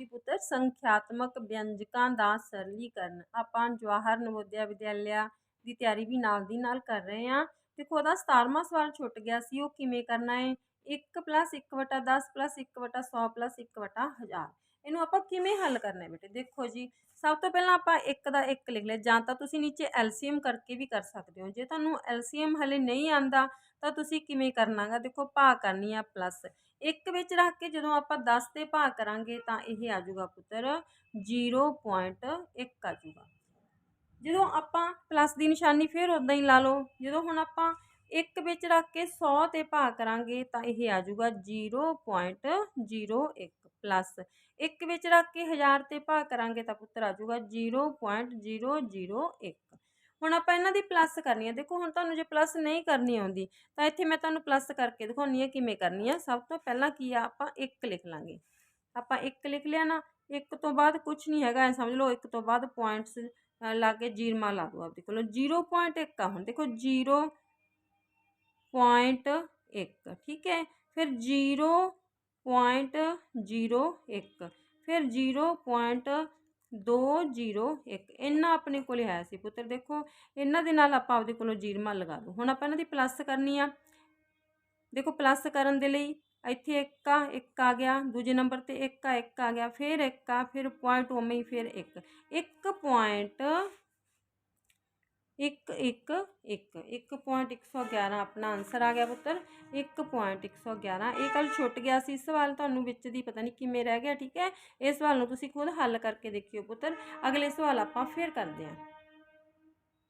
ਜੀ ਪੁੱਤਰ, ਸੰਖਿਆਤਮਕ ਵਿਅੰਜਕਾਂ ਦਾ ਸਰਲੀਕਰਨ। ਆਪਾਂ ਜਵਾਹਰ ਨਵੋਦਿਆ ਵਿਦਿਆਲਿਆ ਦੀ ਤਿਆਰੀ ਵੀ ਨਾਲ ਦੀ ਨਾਲ ਕਰ ਰਹੇ ਹਾਂ। ਦੇਖੋ ਉਹਦਾ 17ਵਾਂ ਸਵਾਲ ਛੁੱਟ ਗਿਆ ਸੀ, ਉਹ ਕਿਵੇਂ ਕਰਨਾ ਹੈ? 1 1 10 1 100 1 1000 ਇਹਨੂੰ ਆਪਾਂ ਕਿਵੇਂ ਹੱਲ ਕਰਨਾ ਹੈ ਬੇਟੇ? ਦੇਖੋ ਜੀ, ਸਭ ਤੋਂ ਪਹਿਲਾਂ ਆਪਾਂ ਇੱਕ ਦਾ ਇੱਕ ਲਿਖ ਲਿਆ, ਜਾਂ ਤਾਂ ਤੁਸੀਂ ਨੀਚੇ ਐਲਸੀਐਮ ਕਰਕੇ ਵੀ ਕਰ ਸਕਦੇ ਹੋ। ਜੇ ਤੁਹਾਨੂੰ ਐਲਸੀਐਮ ਹਲੇ ਨਹੀਂ ਆਂਦਾ ਤਾਂ ਤੁਸੀਂ ਕਿਵੇਂ ਕਰਨਾਗਾ? ਦੇਖੋ ਭਾਗ ਕਰਨੀ ਆ ਪਲੱਸ ਇੱਕ ਵਿੱਚ ਰੱਖ ਕੇ ਜਦੋਂ ਆਪਾਂ 10 ਤੇ ਭਾਗ ਕਰਾਂਗੇ, ਤਾਂ ਇਹ ਆ ਜਾਊਗਾ ਪੁੱਤਰ 0.1 ਆ ਜਾਊਗਾ। ਜਦੋਂ ਆਪਾਂ ਪਲੱਸ ਦੀ ਨਿਸ਼ਾਨੀ ਫਿਰ ਉਦਾਂ ਹੀ ਲਾ ਲਓ, ਜਦੋਂ ਹੁਣ ਆਪਾਂ ਇੱਕ ਵਿੱਚ ਰੱਖ ਕੇ 100 ਤੇ ਭਾਗ ਕਰਾਂਗੇ ਤਾਂ ਇਹ ਆ ਜਾਊਗਾ 0.01 ਪਲੱਸ ਇੱਕ ਵਿੱਚ ਰੱਖ ਕੇ 1000 ਤੇ ਭਾਗ ਕਰਾਂਗੇ ਤਾਂ ਪੁੱਤਰ ਆ ਜਾਊਗਾ 0.001 ਹੁਣ ਆਪਾਂ ਇਹਨਾਂ ਦੀ ਪਲੱਸ ਕਰਨੀ ਹੈ ਦੇਖੋ ਹੁਣ ਤੁਹਾਨੂੰ ਜੇ ਪਲੱਸ ਨਹੀਂ ਕਰਨੀ ਆਉਂਦੀ, ਤਾਂ ਇੱਥੇ ਮੈਂ ਤੁਹਾਨੂੰ ਪਲੱਸ ਕਰਕੇ ਦਿਖਾਉਣੀ ਹੈ ਕਿਵੇਂ ਕਰਨੀ ਹੈ ਸਭ ਤੋਂ ਪਹਿਲਾਂ ਕੀ ਆ, ਆਪਾਂ 1 ਲਿਖ ਲਾਂਗੇ। ਆਪਾਂ 1 ਲਿਖ ਲਿਆ ਨਾ 1 ਤੋਂ ਬਾਅਦ ਕੁਝ ਨਹੀਂ ਹੈਗਾ, ਐ ਸਮਝ ਲਓ 1 ਤੋਂ ਬਾਅਦ ਪੁਆਇੰਟਸ ਲਾ ਕੇ ਜੀਰਮਾ ਲਾ ਦਿਓ ਆਪਦੇ ਕੋਲ। 0.1 ਆ ਹੁਣ। ਦੇਖੋ 0.1 ਠੀਕ ਹੈ? ਫਿਰ 0.01 ਫਿਰ 0.201 ਇੰਨਾ ਆਪਣੇ ਕੋਲੇ ਹੈ ਸੀ ਪੁੱਤਰ। ਦੇਖੋ, ਇਹਨਾਂ ਦੇ ਨਾਲ ਆਪਾਂ ਆਪਦੇ ਕੋਲੋਂ ਜੀਰਮਾ ਲਗਾ ਲਓ ਹੁਣ ਆਪਾਂ ਇਹਨਾਂ ਦੀ ਪਲੱਸ ਕਰਨੀ ਆ। ਦੇਖੋ ਪਲੱਸ ਕਰਨ ਦੇ ਲਈ ਇੱਥੇ ਇੱਕ ਆ ਇੱਕ ਆ ਗਿਆ, ਦੂਜੇ ਨੰਬਰ ਤੇ ਇੱਕ ਆ ਇੱਕ ਆ ਗਿਆ, ਫਿਰ ਇੱਕ ਆ, ਫਿਰ ਪੁਆਇੰਟ ਉਵੇਂ ਹੀ ਫਿਰ 1 1 ਪੁਆਇੰਟ 1 1 1 1.111 ਆਪਣਾ ਆਨਸਰ ਆ ਗਿਆ ਪੁੱਤਰ। 1.111 ਇਹ ਕੱਲ ਛੁੱਟ ਗਿਆ ਸੀ ਸਵਾਲ ਤੁਹਾਨੂੰ ਵਿੱਚ ਦੀ ਪਤਾ ਨਹੀਂ ਕਿਵੇਂ ਰਹਿ ਗਿਆ, ਠੀਕ ਹੈ? ਇਹ ਸਵਾਲ ਨੂੰ ਤੁਸੀਂ ਖੁਦ ਹੱਲ ਕਰਕੇ ਦੇਖਿਓ ਪੁੱਤਰ। ਅਗਲੇ ਸਵਾਲ ਆਪਾਂ ਫਿਰ ਕਰਦੇ ਹਾਂ।